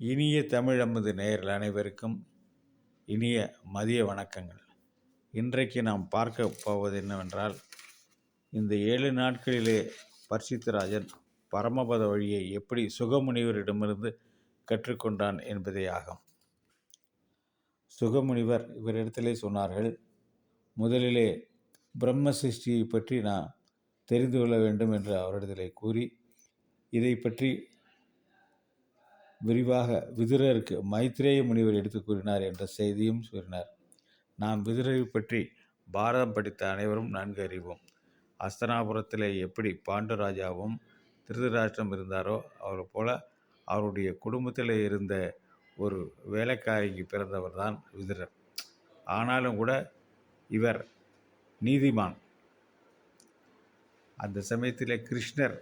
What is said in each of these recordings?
இனிய தமிழ் அமுது நேயர்கள் அனைவருக்கும் இனிய மதிய வணக்கங்கள். இன்றைக்கு நாம் பார்க்க போவது என்னவென்றால் இந்த ஏழு நாட்களிலே பர்சித்தராஜன் பரமபத வழியை எப்படி சுகமுனிவரிடமிருந்து கற்றுக்கொண்டான் என்பதே ஆகும். சுகமுனிவர் இவரிடத்திலே சொன்னார்கள் முதலிலே பிரம்ம சிருஷ்டியை பற்றி நான் தெரிந்து கொள்ள வேண்டும் என்று அவரிடத்திலே கூறி இதை பற்றி விரிவாக விதுரருக்கு மைத்ரேய முனிவர் எடுத்து கூறினார் என்ற செய்தியும் கூறினார். நாம் விதுரரை பற்றி பாரதம் படித்த அனைவரும் நன்கு அறிவோம். அஸ்தனாபுரத்திலே எப்படி பாண்டுராஜாவும் திருதராஷ்டிரம் இருந்தாரோ அவரை போல அவருடைய குடும்பத்தில் இருந்த ஒரு வேலைக்காரிக்கு பிறந்தவர் தான் விதுரர். ஆனாலும் கூட இவர் நீதிமான். அந்த சமயத்தில் கிருஷ்ணர்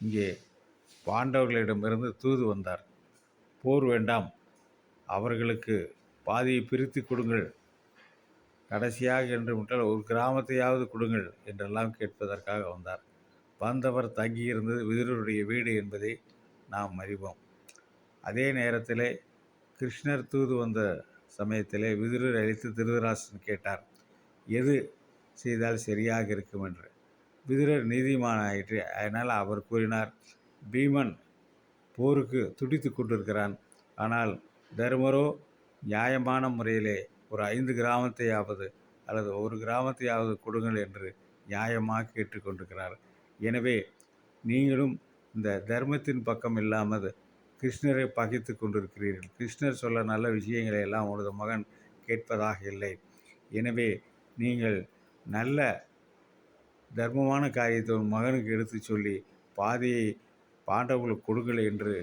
இங்கே பாண்டவர்களிடமிருந்து தூது வந்தார். போர் வேண்டாம். அவர்களுக்கு பாதியை பிரித்து கொடுங்கள். கடைசியாக என்று விட்டால் ஒரு கிராமத்தையாவது கொடுங்கள் என்றெல்லாம் கேட்பதற்காக வந்தார். வந்தவர் தங்கியிருந்தது விதுரருடைய வீடு என்பதை நாம் அறிவோம். அதே நேரத்தில் கிருஷ்ணர் தூது வந்த சமயத்திலே விதுரர் அழைத்து திருதராசன் கேட்டார் எது செய்தால் சரியாக இருக்கும்? என்று. விதுரர் நீதிமானாயிற்று. அதனால் அவர் கூறினார் பீமன் போருக்கு துடித்து கொண்டிருக்கிறான். ஆனால் தருமரோ நியாயமான முறையிலே ஒரு ஐந்து கிராமத்தையாவது அல்லது ஒரு கிராமத்தையாவது கொடுங்கள் என்று நியாயமாக கேட்டுக்கொண்டிருக்கிறார் எனவே நீங்களும் இந்த தர்மத்தின் பக்கம் இல்லாமல் கிருஷ்ணரை பகைத்து கொண்டிருக்கிறீர்கள். கிருஷ்ணர் சொல்ல நல்ல விஷயங்களை எல்லாம் உனது மகன் கேட்பதாக இல்லை. எனவே நீங்கள் நல்ல தர்மமான காரியத்தை உன் மகனுக்கு எடுத்து சொல்லி பாதையை பாண்டவர்களுக்கு கொடுங்கள் என்று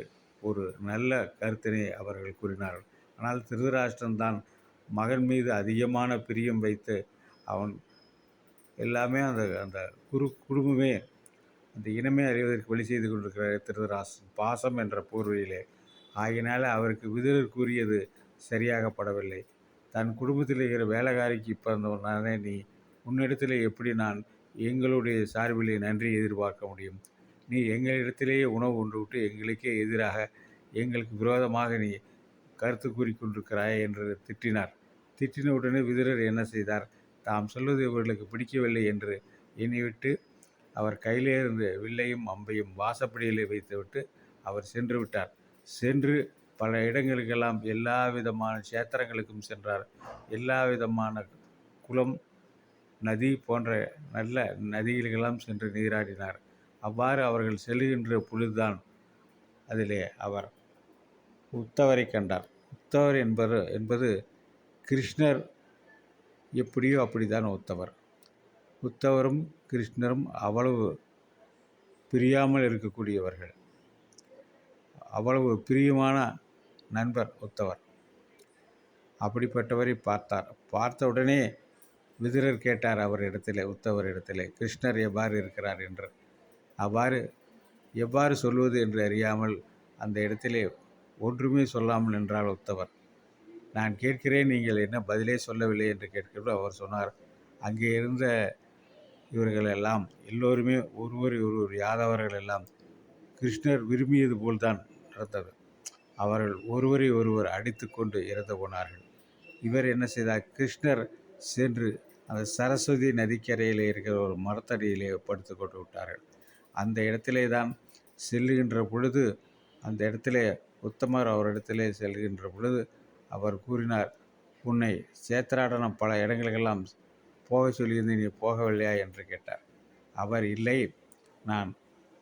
ஒரு நல்ல கருத்தினை அவர்கள் கூறினார்கள். ஆனால் திருதராஷ்டிரன் தான் மகன் மீது அதிகமான பிரியம் வைத்து அவன் எல்லாமே அந்த அந்த குரு குடும்பமே அந்த இனமே அறிவதற்கு வழி செய்து கொண்டிருக்கிறார் திருதராசன் பாசம் என்ற போர்வையிலே. ஆகினால அவருக்கு விதிரர் கூறியது சரியாகப்படவில்லை. தன் குடும்பத்தில் இருக்கிற வேலைக்காரிக்கு பிறந்தவனானே நீ உன்னிடத்தில் எப்படி நான் எங்களுடைய சார்பிலே நன்றி எதிர்பார்க்க முடியும்? நீ எங்களிடத்திலேயே உணவு உண்டு விட்டு எங்களுக்கே எதிராக எங்களுக்கு விரோதமாக நீ கருத்து கூறிக்கொண்டிருக்கிறாய் என்று திட்டினார். திட்டின உடனே விதுரர் என்ன செய்தார்? தாம் சொல்வது இவர்களுக்கு பிடிக்கவில்லை என்று எண்ணிவிட்டு அவர் கையிலே இருந்த வில்லையும் அம்பையும் வாசப்படியிலே வைத்துவிட்டு அவர் சென்று விட்டார். சென்று பல இடங்களுக்கெல்லாம் எல்லா விதமான சேத்திரங்களுக்கும் சென்றார். எல்லா விதமான குளம் நதி போன்ற நல்ல நதிகளுக்கெல்லாம் சென்று நீராடினார். அவ்வாறு அவர்கள் செல்கின்ற பொழுதுதான் அதிலே அவர் உத்தவரை கண்டார். உத்தவர் என்பது என்பது கிருஷ்ணர் எப்படியோ அப்படிதான் உத்தவர். உத்தவரும் கிருஷ்ணரும் அவ்வளவு பிரியாமல் இருக்கக்கூடியவர்கள். அவ்வளவு பிரியமான நண்பர் உத்தவர். அப்படிப்பட்டவரை பார்த்தார். பார்த்த உடனே விதுரர் கேட்டார் அவர் இடத்திலே உத்தவர் இடத்திலே கிருஷ்ணர் எவ்வாறு இருக்கிறார்? என்று. அவ்வாறு எவ்வாறு சொல்வது என்று அறியாமல் அந்த இடத்திலே ஒன்றுமே சொல்லாமல் நின்றார் உத்தவர் நான் கேட்கிறேன் நீங்கள் என்ன பதிலே சொல்லவில்லை? என்று கேட்கிறோம் அவர் சொன்னார் அங்கே இருந்த இவர்கள் எல்லாம் எல்லோருமே ஒருவர் ஒருவர் யாதவர்கள் எல்லாம் கிருஷ்ணர் விரும்பியது போல்தான் நடந்தது. அவர்கள் ஒருவரை ஒருவர் அடித்து கொண்டு இறந்து போனார்கள். இவர் என்ன செய்தார்? கிருஷ்ணர் சென்று அந்த சரஸ்வதி நதிக்கரையில் இருக்கிற ஒரு மரத்தடியிலே படுத்து கொண்டு விட்டார்கள். அந்த இடத்திலே தான் செல்லுகின்ற பொழுது அந்த இடத்திலே உத்தமர் அவரிடத்திலே செல்கின்ற பொழுது அவர் கூறினார் உன்னை சேத்திராடனம் பல இடங்களுக்கெல்லாம் போக சொல்லியிருந்து நீ போகவில்லையா? என்று கேட்டார். அவர் இல்லை நான்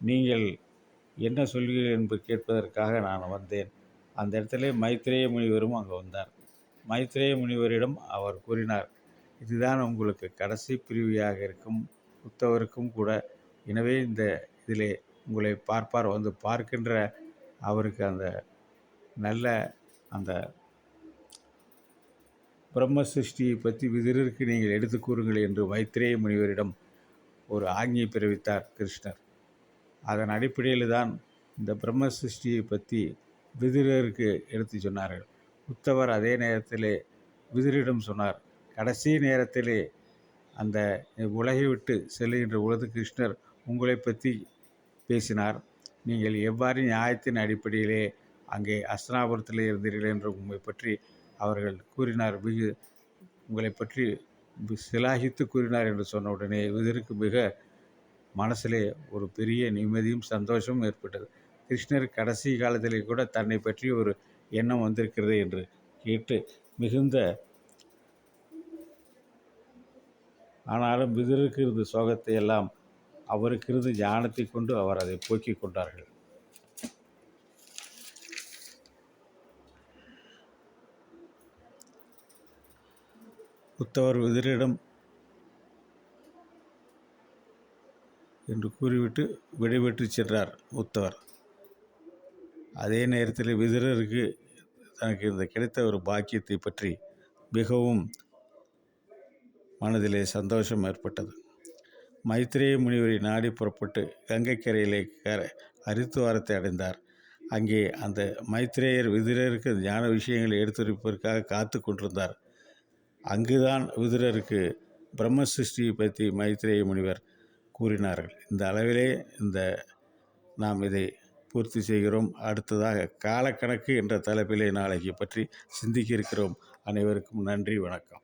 நீங்கள் என்ன சொல்கிறீர்கள்? என்று கேட்பதற்காக நான் வந்தேன். அந்த இடத்திலே மைத்ரேய முனிவரும் அங்கே வந்தார். மைத்ரேய முனிவரிடம் அவர் கூறினார் இதுதான் உங்களுக்கு கடைசி பிரிவியாக இருக்கும் உத்தவருக்கும் கூட எனவே இந்த இதிலே உங்களை பார்ப்பார் வந்து பார்க்கின்ற அவருக்கு அந்த நல்ல அந்த பிரம்ம சிருஷ்டியை பற்றி விதிரிற்கு நீங்கள் எடுத்து கூறுங்கள் என்று வைத்திரேய முனிவரிடம் ஒரு ஆஞ்ஞை பிறவித்தார் கிருஷ்ணர். அதன் அடிப்படையில் தான் இந்த பிரம்ம சிருஷ்டியை பற்றி விதிரருக்கு எடுத்து சொன்னார்கள். உத்தவர் அதே நேரத்தில் விதிரிடம் சொன்னார் கடைசி நேரத்திலே அந்த உலகை விட்டு செல்லுகின்ற உலது கிருஷ்ணர் உங்களை பற்றி பேசினார். நீங்கள் எவ்வாறு நியாயத்தின் அடிப்படையிலே அங்கே அஸ்தனாபுரத்தில் இருந்தீர்கள் என்று உண்மை பற்றி அவர்கள் கூறினார். மிகு உங்களை பற்றி சிலாகித்து கூறினார் என்று சொன்ன உடனே இதற்கு மிக மனசிலே ஒரு பெரிய நிம்மதியும் சந்தோஷமும் ஏற்பட்டது. கிருஷ்ணர் கடைசி காலத்திலே கூட தன்னை பற்றி ஒரு எண்ணம் வந்திருக்கிறது என்று கேட்டு மிகுந்த ஆனாலும் விதிருக்கு இருந்த சோகத்தை எல்லாம் அவருக்கு இருந்த ஞானத்தை கொண்டு அவர் அதை போக்கிக் கொண்டார்கள். உத்தவர் விதிரிடம் என்று கூறிவிட்டு விடைபெற்று சென்றார் உத்தவர். அதே நேரத்தில் விதிரருக்கு தனக்கு இந்த கிடைத்த ஒரு பாக்கியத்தை பற்றி மிகவும் மனதிலே சந்தோஷம் ஏற்பட்டது. மைத்ரேய முனிவரை நாடி புறப்பட்டு கங்கைக்கரையிலே கர ஹரித்துவாரத்தை அடைந்தார். அங்கே அந்த மைத்ரேயர் விதிரருக்கு ஞான விஷயங்களை எடுத்துரைப்பதற்காக காத்து கொண்டிருந்தார். அங்குதான் விதுரருக்கு பிரம்ம சிருஷ்டியை பற்றி மைத்ரேய முனிவர் கூறினார்கள். இந்த அளவிலே இந்த நாம் இதை பூர்த்தி செய்கிறோம். அடுத்ததாக காலக்கணக்கு என்ற தலைப்பிலே நாளைக்கு பற்றி சிந்திக்க இருக்கிறோம். அனைவருக்கும் நன்றி வணக்கம்.